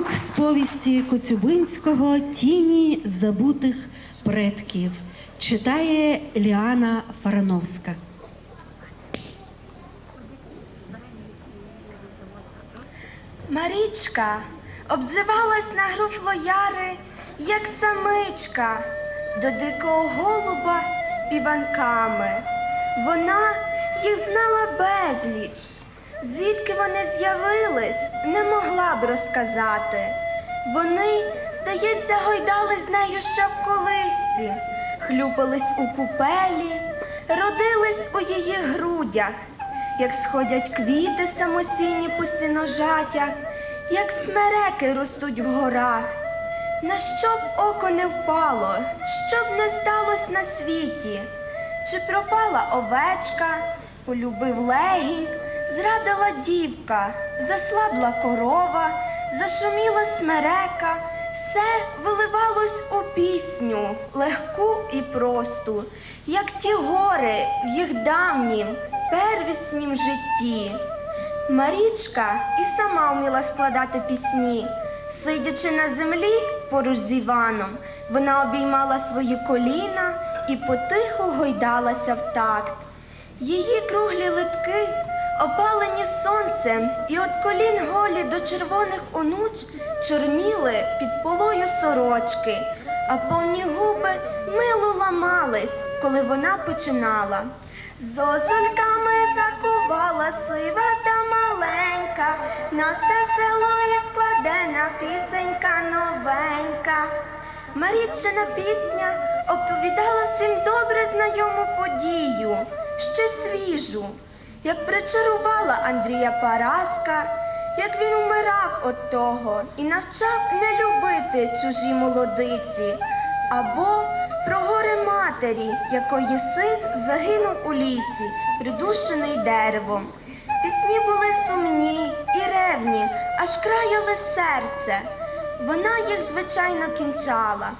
Уривок з повісті Коцюбинського Тіні забутих предків читає Ліана Фарановська. Марічка обзивалась на груфлояри, як самичка, до дикого голуба співанками. Вона їх знала безліч. Звідки вони з'явились, не могла б розказати. Вони, здається, гойдались з нею ще в колисці, хлюпались у купелі, родились у її грудях, як сходять квіти самосійні по сіножатях, як смереки ростуть в горах. На що б око не впало, що б не сталося на світі, чи пропала овечка, полюбив легінь, зрадила дівка, заслабла корова, зашуміла смерека, все виливалось у пісню, легку і просту, як ті гори в їх давнім, первіснім житті. Марічка і сама вміла складати пісні. Сидячи на землі поруч з Іваном, вона обіймала свої коліна і потиху гойдалася в такт. Її круглі литки, опалені сонцем, і от колін голі до червоних онуч чорніли під полою сорочки, а повні губи мило ламались, коли вона починала. Зозульками закувала сива та маленька, на все село є складена пісенька новенька. Марічина пісня оповідала всім добре знайому подію, ще свіжу, як причарувала Андрія Параска, як він умирав от того і навчав не любити чужі молодиці, або про горе матері, якої син загинув у лісі, придушений деревом. Пісні були сумні і ревні, аж краяли серце. Вона їх, звичайно, кінчала.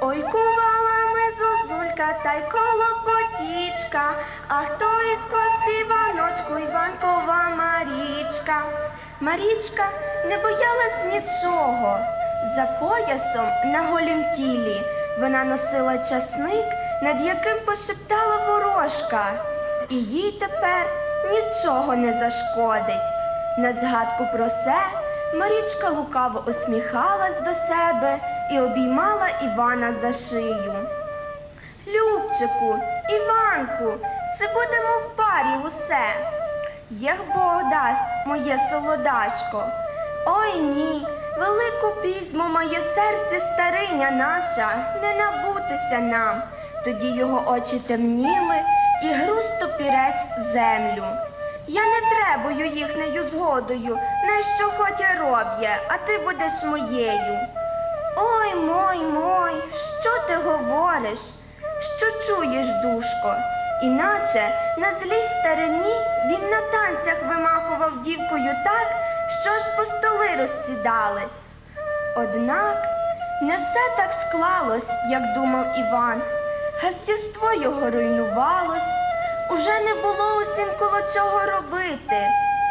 Ой, кувала ми зозулька та й колопотічка, а хто із клас співаночку Іванкова Марічка. Марічка не боялась нічого. За поясом на голім тілі вона носила часник, над яким пошептала ворожка, і їй тепер нічого не зашкодить. На згадку про це Марічка лукаво усміхалась до себе і обіймала Івана за шию. Любчику, Іванку, це будемо в парі усе. Як Бог дасть, моє солодашко. Ой ні, велику пізьму моє серце стариня наша, не набутися нам. Тоді його очі темніли і груз топірець в землю. Я не требую їхнею згодою, на що хотя роб'є, а ти будеш моєю. Ой мой мой, що ти говориш? Що чуєш, душко? Іначе на злій старині він на танцях вимахував дівкою так, що аж по столи розсідались. Однак не все так склалось, як думав Іван. Гастівство його руйнувалось, уже не було усім коло чого робити,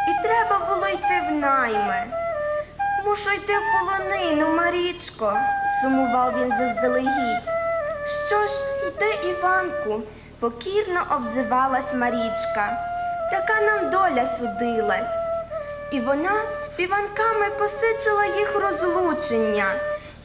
і треба було йти в найми. Мушу йти в полонину, Марічко, сумував він заздалегідь. Що ж, йди, Іванку, покірно обзивалась Марічка. Така нам доля судилась. І вона співанками косичила їх розлучення.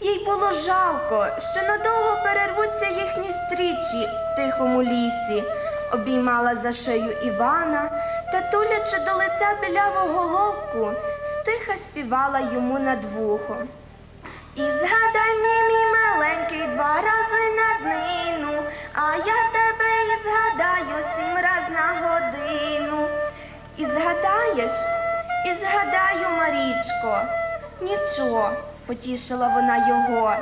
Їй було жалко, що надовго перервуться їхні стрічі в тихому лісі. Обіймала за шию Івана та, тулячи до лиця біляву головку, стиха співала йому над вухом. І згадай мій маленький, два рази на днину, а я згадаєш, і згадаю, Марічко. Нічого, потішила вона його.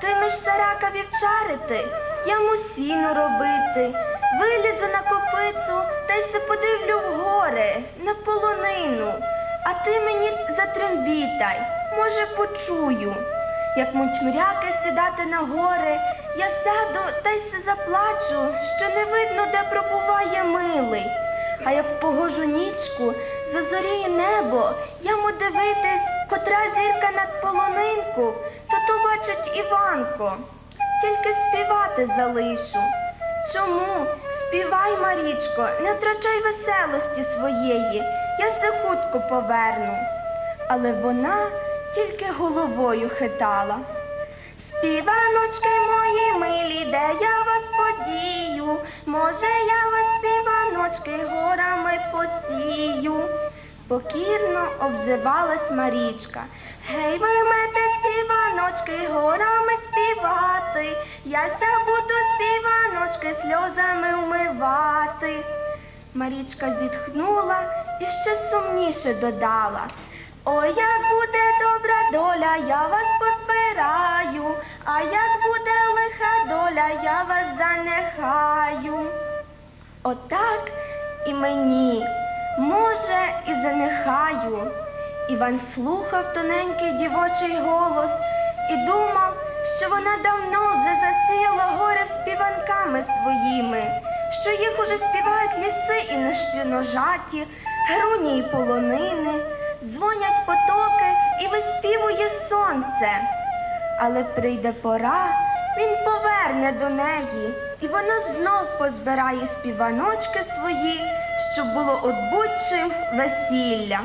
Ти між сарака вівчарити, я мусіну робити. Вилізу на копицю та й се подивлю в гори, на полонину. А ти мені затрембітай, може, почую. Як мутьмряки сідати на гори, я сяду та й се заплачу, що не видно, де пробуває. А як в погожу нічку зазоріє небо, яму дивитись, котра зірка над полонинку, то то бачить Іванко. Тільки співати залишу. Чому? Співай, Марічко, не втрачай веселості своєї, я се хутко поверну. Але вона тільки головою хитала. Співаночки мої милі, де я вас подію? Може, я вас, співаночки, горами поцію. Покірно обзивалась Марічка. Гей, ви мете співаночки, горами співати. Яся буду співаночки сльозами вмивати. Марічка зітхнула і ще сумніше додала. Ой, як буде добра доля, я вас позбираю, а як буде лиха доля, я вас занехаю. Отак і мені, може, і занехаю. Іван слухав тоненький дівочий голос і думав, що вона давно вже засіяла горе співанками своїми, що їх уже співають ліси і нещиножаті, груні й полонини, дзвонять потоки і виспівує сонце. Але прийде пора, він поверне до неї, і вона знов позбирає співаночки свої, щоб було от будь-чим весілля.